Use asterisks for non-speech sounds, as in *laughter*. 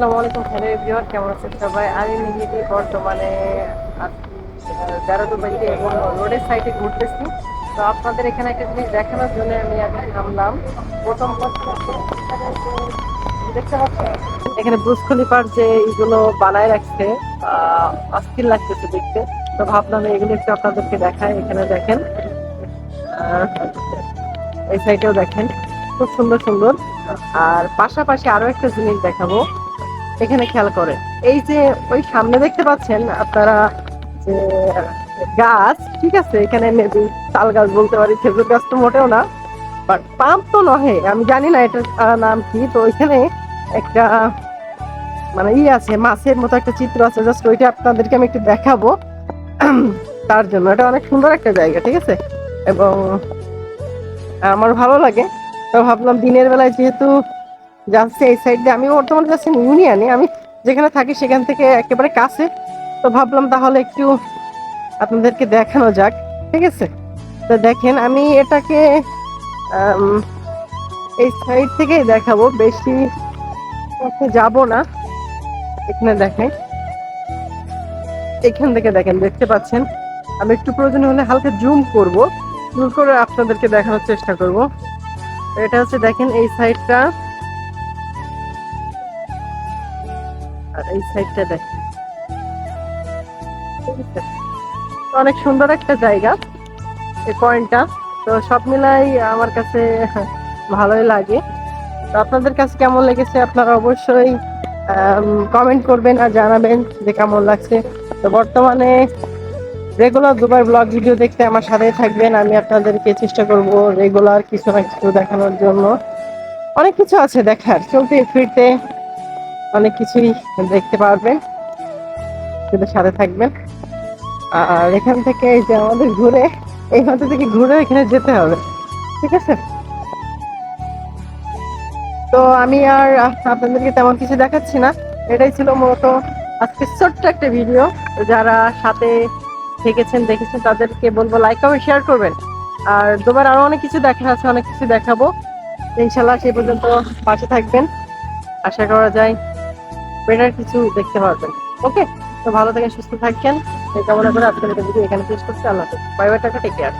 আসসালামু আলাইকুম, hello everyone কেমন আছেন সবাই? আমি নিজেকে বর্তমানে জারাদুবাইতে এবং রোডের সাইডে ঘুরতেছি। তো আপনাদের এখানে একটা জিনিস দেখানোর জন্য আমি আগে নামলাম। প্রথম দেখতে পাচ্ছেন? এখানে ব্রুজ খলিফার যে এইগুলো বানায় রাখছে অস্থির লাগতেছে দেখতে। তো ভাবলাম এগুলো একটু আপনাদেরকে দেখাই, এখানে দেখেন। এই সাইডেও দেখেন, খুব সুন্দর সুন্দর। আর পাশাপাশি আরও একটা জিনিস দেখাবো। এখানে খেয়াল করে। এই যে ওই সামনে দেখতে পাচ্ছেন আপনারা যে গাছ, ঠিক আছে? এখানে মেবি তাল গাছ বলতে পারি, খেজুর গাছ তো মোটেও না বাট পাম্প তো নহে, আমি জানি না এটার নাম কি। তো ওইখানে একটা মানে ই আছে, মাছের মতো একটা চিত্র আছে জাস্ট ওইটা আপনাদেরকে আমি একটু দেখাবো। *clears throat* তার জন্য। এটা অনেক সুন্দর একটা জায়গা, ঠিক আছে? এবং আমার ভালো লাগে। তো ভাবলাম দিনের বেলায় যেহেতু যাচ্ছে এই সাইড দিয়ে। আমি বর্তমানে যাচ্ছি ইউনিয়নে আমি যেখানে থাকি সেখান থেকে একেবারে কাছে। তো ভাবলাম তাহলে একটু আপনাদেরকে দেখানো যাক। ঠিক আছে? তো দেখেন, আমি এটাকে এই সাইড থেকেই দেখাবো। বেশি যাব না। এখানে দেখেন। এখান থেকে দেখেন, দেখতে পাচ্ছেন? আমি একটু প্রয়োজন হলে হালকা জুম করব। জুম করে আপনাদেরকে দেখানোর চেষ্টা করব। এটা হচ্ছে দেখেন, এই সাইডটা আর এই সাইডটা অনেক সুন্দর একটা জায়গা, এই পয়েন্টটা তো সব মিলাই আমার কাছে ভালোই লাগে। তো আপনাদের কাছে কেমন লেগেছে আপনারা অবশ্যই কমেন্ট করবেন আর জানাবেন যে কেমন লাগছে। তো বর্তমানে রেগুলার দুবার ব্লগ ভিডিও দেখতে আমার সাথে থাকবেন। আমি আপনাদেরকে চেষ্টা করব রেগুলার কিছু না কিছু দেখানোর জন্য। অনেক কিছু আছে দেখার চলতে ফিরতে। অনেক কিছুই দেখতে পারবেন। শুধু সাথে থাকবেন। আর এখান থেকে এই যে আমাদের ঘুরে এইখান থেকে ঘুরে এখানে যেতে হবে। ঠিক আছে? তো আমি আর আপনাদেরকে তেমন কিছু দেখাচ্ছি না। এটাই ছিল মূলত আজকে ছোট্ট একটা ভিডিও। যারা সাথে থেকেছেন, দেখেছেন, তাদেরকে বলব লাইক কমেন্ট শেয়ার করবেন। আর দুবার আরও অনেক কিছু দেখা আছে, অনেক কিছু দেখাবো। ইনশাল্লাহ সেই পর্যন্ত পাশে থাকবেন। আশা করা যায় বেটার কিছু দেখতে পারবেন। ওকে তো ভালো থাকেন, সুস্থ থাকেন। এই কামনা করে আজকের ভিডিও এখানে শেষ করছি। আল্লাহ বাই বাই টাকা টেক কেয়ার